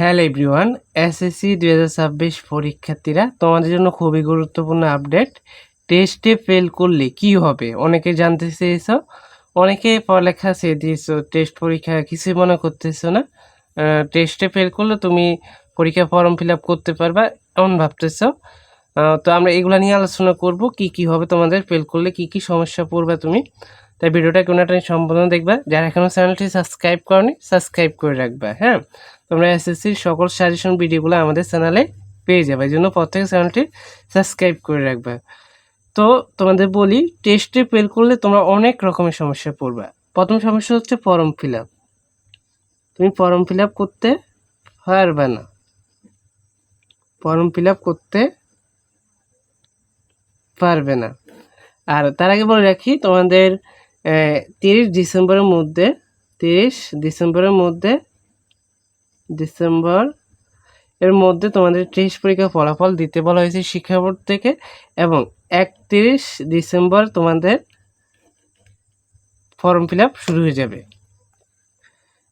Hello everyone, SSC দুই হাজার ছাব্বিশ পরীক্ষার্থীরা, তোমাদের জন্য খুবই গুরুত্বপূর্ণ আপডেট। টেস্টে ফেল করলে কি হবে? অনেকে জানতে চেয়েছো, অনেকে পড়ালেখা সে দিয়েছ টেস্ট পরীক্ষা কিছুই মনে করতেছো না। টেস্টে ফেল করলে তুমি পরীক্ষা ফর্ম ফিল আপ করতে পারবা এমন ভাবতেছো। তো আমরা এগুলা নিয়ে আলোচনা করব, কি কি হবে তোমাদের? ফেল করলে কি কি সমস্যা পড়বে তুমি? তাই ভিডিওটা কোনো একটা সম্পূর্ণ দেখবা। যারা এখনও চ্যানেলটি সাবস্ক্রাইব করনি, সাবস্ক্রাইব করে রাখবা হ্যাঁ? তোমরা এসএসসির সকল সাজেশন ভিডিওগুলো আমাদের চ্যানেলে পেয়ে যাবে। এই জন্য প্রত্যেক চ্যানেলটি সাবস্ক্রাইব করে রাখবে। তো তোমাদের বলি টেস্টে ফেল করলে তোমরা অনেক রকমের সমস্যা পড়বে। প্রথম সমস্যা হচ্ছে ফর্ম ফিল আপ তুমি ফর্ম ফিল আপ করতে পারবে না। ফর্ম ফিল আপ করতে পারবে না। আর তার আগে বলে রাখি, তোমাদের তিরিশ ডিসেম্বরের মধ্যে, তিরিশ ডিসেম্বরের মধ্যে, ডিসেম্বর এর মধ্যে তোমাদের টেস্ট পরীক্ষা ফলাফল দিতে বলা হয়েছে শিক্ষা বোর্ড থেকে এবং একত্রিশ ডিসেম্বর তোমাদের ফর্ম ফিল শুরু হয়ে যাবে।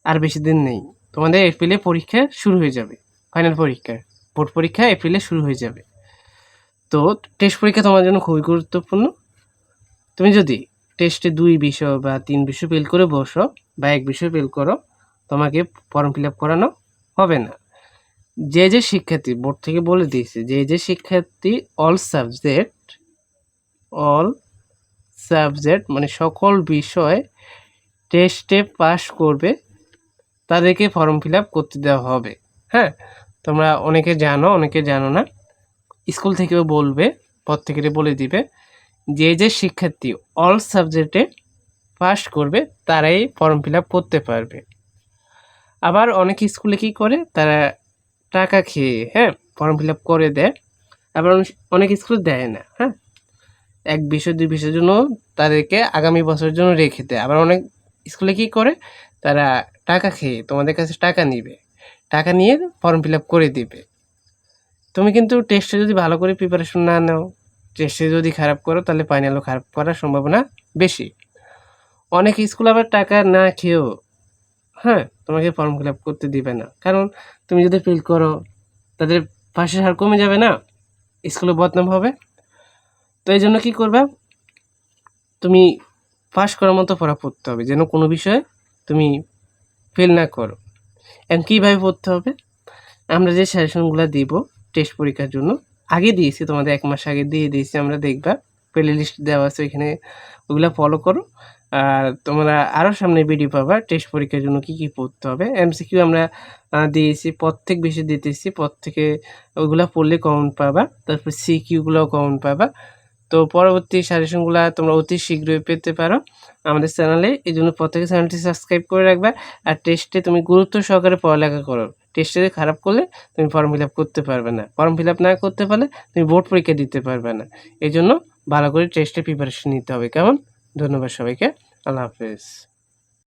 আর বেশি দিন নেই। তোমাদের এপ্রিলে পরীক্ষা শুরু হয়ে যাবে। ফাইনাল পরীক্ষা। বোর্ড পরীক্ষা এপ্রিলে শুরু হয়ে যাবে। তো টেস্ট পরীক্ষা তোমার জন্য খুবই গুরুত্বপূর্ণ। তুমি যদি টেস্টে দুই বিষয় বা তিন বিষয় ফেল করে বসো বা এক বিষয় ফেল করো, তোমাকে ফর্ম ফিল আপ করানো হবে না। যে যে শিক্ষার্থী বোর্ড থেকে বলে দিয়েছে, যে যে শিক্ষার্থী অল সাবজেক্ট অল সাবজেক্ট মানে সকল বিষয় টেস্টে পাস করবে, তাদেরকে ফর্ম ফিল আপ করতে দেওয়া হবে। হ্যাঁ? তোমরা অনেকে জানো অনেকে জানো না। স্কুল থেকেও বলবে পর থেকে বলে দিবে। যে যে শিক্ষার্থী অল সাবজেক্টে পাস করবে, তারাই ফর্ম ফিল আপ করতে পারবে। আবার অনেক স্কুলে কি করে? তারা টাকা খেয়ে হ্যাঁ ফর্ম ফিল আপ করে দেয়। আবার অনেক- স্কুলে দেয় না হ্যাঁ। এক বিষয় দুই বিষয়ের জন্য তাদেরকে আগামী বছরের জন্য রেখে দেয়। আবার অনেক স্কুলে কি করে? তারা টাকা খেয়ে, তোমাদের কাছে টাকা নিবে। টাকা নিয়ে ফর্ম ফিল আপ করে দিবে। তুমি কিন্তু টেস্টে যদি ভালো করে প্রিপারেশন না নাও টেস্টে যদি খারাপ করো, তাহলে ফাইনালও খারাপ করার সম্ভাবনা বেশি। অনেক স্কুল আবার টাকা না খেয়েও হ্যাঁ তোমাকে ফর্ম ফিল আপ করতে দিবে না। কারণ তুমি যদি ফিল করো, তাদের পাশের হার কমে যাবে না, স্কুলে বদনাম হবে। তো এই জন্য কী করবে? তুমি পাস করার মতো পড়া পড়তে হবে, যেন কোনো বিষয়ে তুমি ফেল না করো। এখন কীভাবে পড়তে হবে? আমরা যে সাজেশনগুলো দিব টেস্ট পরীক্ষার জন্য আগে দিয়েছি, তোমাদের এক মাস আগে দিয়ে দিয়েছি, আমরা দেখবা। প্লে লিস্ট দেওয়া আছে ওইখানে, ওগুলো ফলো করো। আর তোমরা আরও সামনে ভিডিও পাবা টেস্ট পরীক্ষার জন্য কি কি পড়তে হবে। এমসিকিউ আমরা দিয়েছি, প্রত্যেক বিষয় দিতেছি, প্রত্যেকে ওইগুলো পড়লে কমন পাবা। তারপর সিকিউগুলোও কমন পাবা। তো পরবর্তী সাজেশনগুলো তোমরা অতি শীঘ্রই পেতে পারো আমাদের চ্যানেলে এই জন্য প্রত্যেকে চ্যানেলটি সাবস্ক্রাইব করে রাখবা। আর টেস্টে তুমি গুরুত্ব সহকারে পড়ালেখা করো। টেস্টে খারাপ করলে তুমি ফর্ম ফিল আপ করতে পারবে না। ফর্ম ফিল আপ না করতে পারলে তুমি বোর্ড পরীক্ষা দিতে পারবে না। এই জন্য ভালো করে টেস্টে প্রিপারেশন নিতে হবে। কেমন? ধন্যবাদ সবাইকে। আল্লাহ হাফেজ।